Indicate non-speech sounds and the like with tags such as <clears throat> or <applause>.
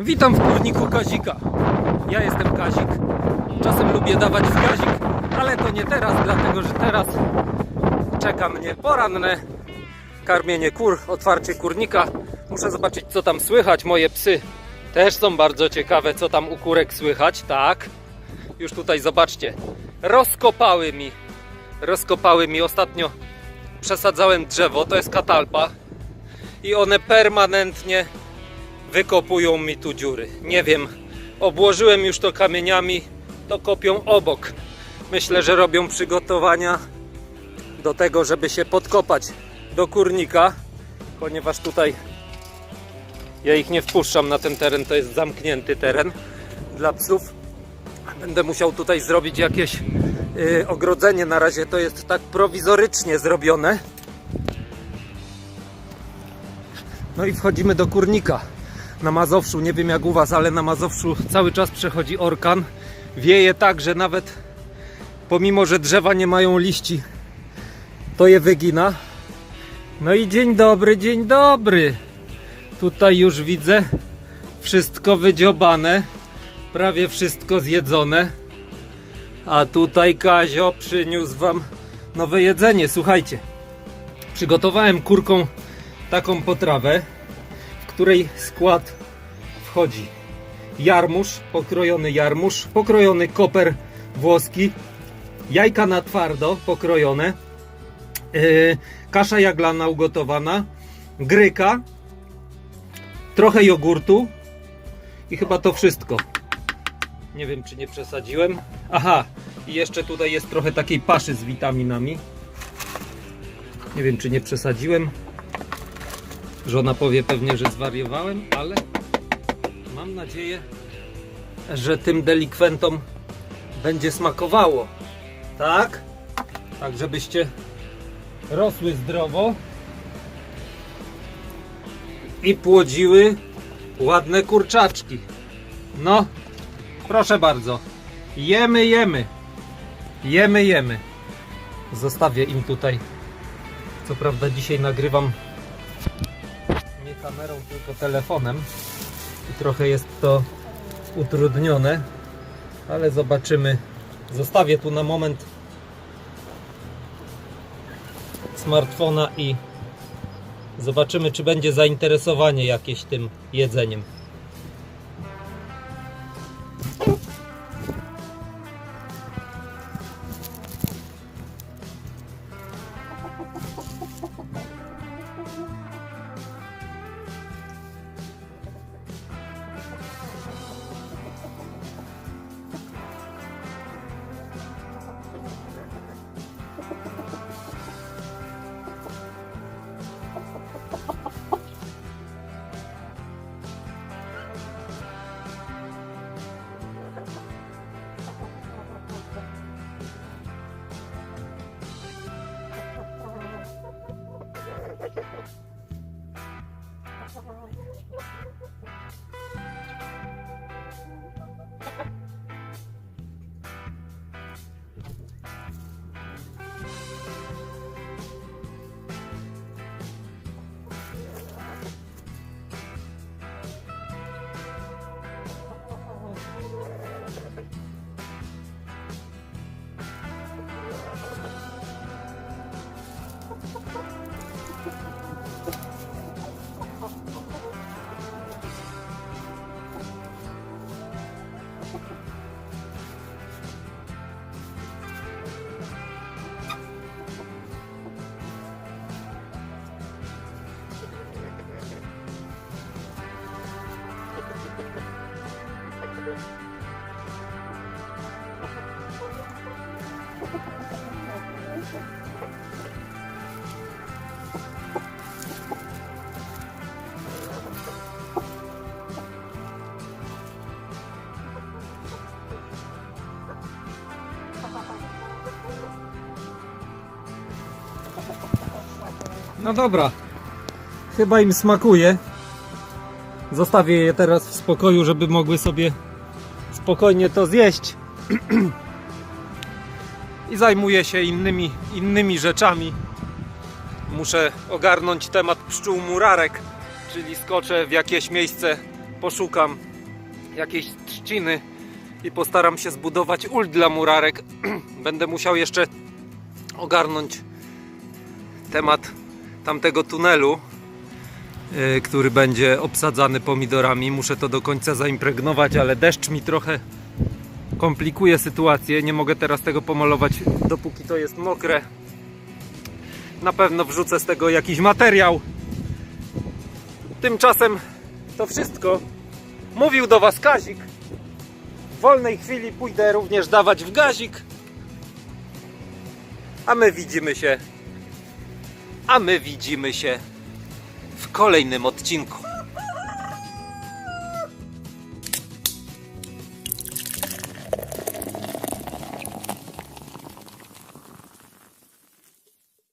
Witam w kurniku Kazika. Ja jestem Kazik. Czasem lubię dawać w Kazik, ale to nie teraz, dlatego że teraz czeka mnie poranne karmienie kur, otwarcie kurnika. Muszę zobaczyć, co tam słychać. Moje psy też są bardzo ciekawe, co tam u kurek słychać. Tak, już tutaj zobaczcie. Rozkopały mi, rozkopały mi ostatnio. Przesadzałem drzewo, to jest katalpa. I one permanentnie wykopują mi tu dziury. Nie wiem, obłożyłem już to kamieniami, to kopią obok. Myślę, że robią przygotowania do tego, żeby się podkopać do kurnika, ponieważ tutaj ja ich nie wpuszczam na ten teren, to jest zamknięty teren dla psów. Będę musiał tutaj zrobić jakieś yy, ogrodzenie. Na razie to jest tak prowizorycznie zrobione. No i wchodzimy do kurnika. Na Mazowszu, nie wiem jak u Was, ale na Mazowszu cały czas przechodzi orkan. Wieje tak, że nawet pomimo, że drzewa nie mają liści, to je wygina. No i dzień dobry, dzień dobry. Tutaj już widzę wszystko wydziobane, prawie wszystko zjedzone. A tutaj Kazio przyniósł Wam nowe jedzenie. Słuchajcie, przygotowałem kurką taką potrawę, której skład wchodzi jarmuż, pokrojony jarmuż, pokrojony koper włoski, jajka na twardo pokrojone, yy, kasza jaglana ugotowana, gryka, trochę jogurtu i chyba to wszystko. Nie wiem, czy nie przesadziłem. Aha, i jeszcze tutaj jest trochę takiej paszy z witaminami. Nie wiem, czy nie przesadziłem. Żona powie pewnie, że zwariowałem, ale mam nadzieję, że tym delikwentom będzie smakowało. Tak? Tak, żebyście rosły zdrowo i płodziły ładne kurczaczki. No, proszę bardzo. Jemy, jemy. Jemy, jemy. Zostawię im tutaj. Co prawda dzisiaj nagrywam kamerą, tylko telefonem. I trochę jest to utrudnione, ale zobaczymy. Zostawię tu na moment smartfona i zobaczymy, czy będzie zainteresowanie jakieś tym jedzeniem. No dobra, chyba im smakuje. Zostawię je teraz w spokoju, żeby mogły sobie spokojnie to zjeść. I zajmuję się innymi, innymi rzeczami. Muszę ogarnąć temat pszczół murarek, czyli skoczę w jakieś miejsce, poszukam jakiejś trzciny i postaram się zbudować ult dla murarek. <clears throat> Będę musiał jeszcze ogarnąć temat tamtego tunelu, który będzie obsadzany pomidorami. Muszę to do końca zaimpregnować, ale deszcz mi trochę komplikuje sytuację. Nie mogę teraz tego pomalować, dopóki to jest mokre. Na pewno wrzucę z tego jakiś materiał. Tymczasem to wszystko. Mówił do Was Kazik. W wolnej chwili pójdę również dawać w gazik. A my widzimy się. A my widzimy się w kolejnym odcinku.